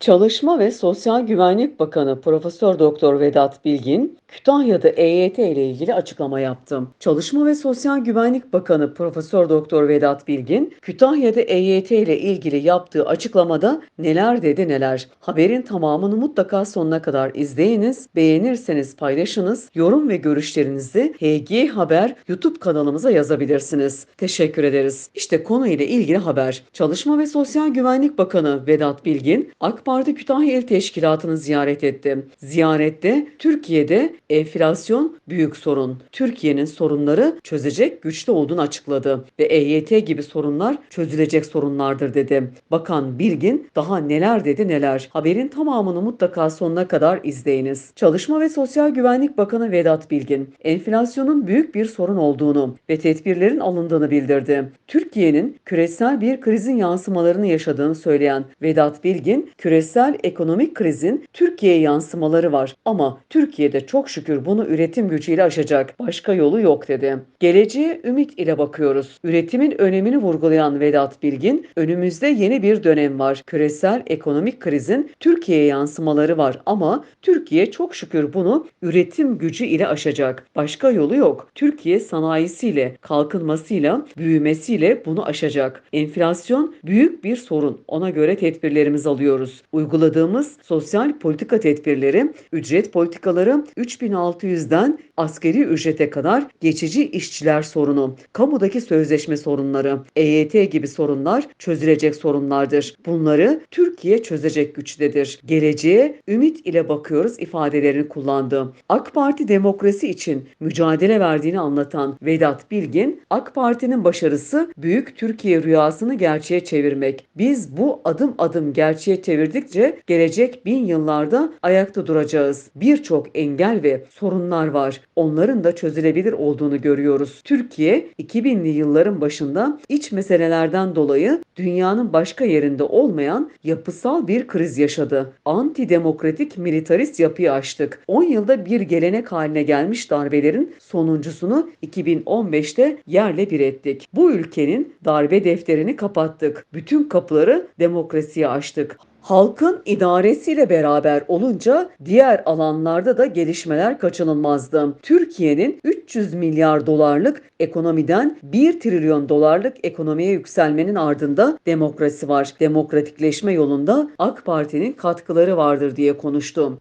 Çalışma ve Sosyal Güvenlik Bakanı Profesör Doktor Vedat Bilgin, Kütahya'da EYT ile ilgili açıklama yaptı. Çalışma ve Sosyal Güvenlik Bakanı Profesör Doktor Vedat Bilgin, Kütahya'da EYT ile ilgili yaptığı açıklamada neler dedi neler. Haberin tamamını mutlaka sonuna kadar izleyiniz, beğenirseniz paylaşınız, yorum ve görüşlerinizi HG Haber YouTube kanalımıza yazabilirsiniz. Teşekkür ederiz. İşte konu ile ilgili haber. Çalışma ve Sosyal Güvenlik Bakanı Vedat Bilgin, AK Parti Kütahya İl Teşkilatı'nı ziyaret etti. Ziyarette Türkiye'de enflasyon büyük sorun. Türkiye'nin sorunları çözecek güçte olduğunu açıkladı ve EYT gibi sorunlar çözülecek sorunlardır dedi. Bakan Bilgin daha neler dedi neler. Haberin tamamını mutlaka sonuna kadar izleyiniz. Çalışma ve Sosyal Güvenlik Bakanı Vedat Bilgin, enflasyonun büyük bir sorun olduğunu ve tedbirlerin alındığını bildirdi. Türkiye'nin küresel bir krizin yansımalarını yaşadığını söyleyen Vedat Bilgin, küresel ekonomik krizin Türkiye'ye yansımaları var ama Türkiye'de çok şükür bunu üretim gücüyle aşacak. Başka yolu yok dedi. Geleceğe ümit ile bakıyoruz. Üretimin önemini vurgulayan Vedat Bilgin, önümüzde yeni bir dönem var. Küresel ekonomik krizin Türkiye'ye yansımaları var ama Türkiye çok şükür bunu üretim gücü ile aşacak. Başka yolu yok. Türkiye sanayisiyle, kalkınmasıyla, büyümesiyle bunu aşacak. Enflasyon büyük bir sorun. Ona göre tedbirlerimizi alıyoruz. Uyguladığımız sosyal politika tedbirleri, ücret politikaları 3600'den askeri ücrete kadar geçici işçiler sorunu, kamudaki sözleşme sorunları, EYT gibi sorunlar çözülecek sorunlardır. Bunları Türkiye çözecek güçtedir. Geleceğe ümit ile bakıyoruz ifadelerini kullandı. AK Parti demokrasi için mücadele verdiğini anlatan Vedat Bilgin, AK Parti'nin başarısı büyük Türkiye rüyasını gerçeğe çevirmek. Biz bu adım adım gerçeğe çevirdikçe gelecek bin yıllarda ayakta duracağız. Birçok engel ve sorunlar var. Onların da çözülebilir olduğunu görüyoruz. Türkiye 2000'li yılların başında iç meselelerden dolayı dünyanın başka yerinde olmayan yapısal bir kriz yaşadı. Antidemokratik militarist yapıyı aştık. 10 yılda bir gelenek haline gelmiş darbelerin sonuncusunu 2015'te yerle bir ettik. Bu ülkenin darbe defterini kapattık. Bütün kapıları demokrasiye açtık. Halkın idaresiyle beraber olunca diğer alanlarda da gelişmeler kaçınılmazdı. Türkiye'nin 300 milyar dolarlık ekonomiden 1 trilyon dolarlık ekonomiye yükselmenin ardında demokrasi var. Demokratikleşme yolunda AK Parti'nin katkıları vardır diye konuştu.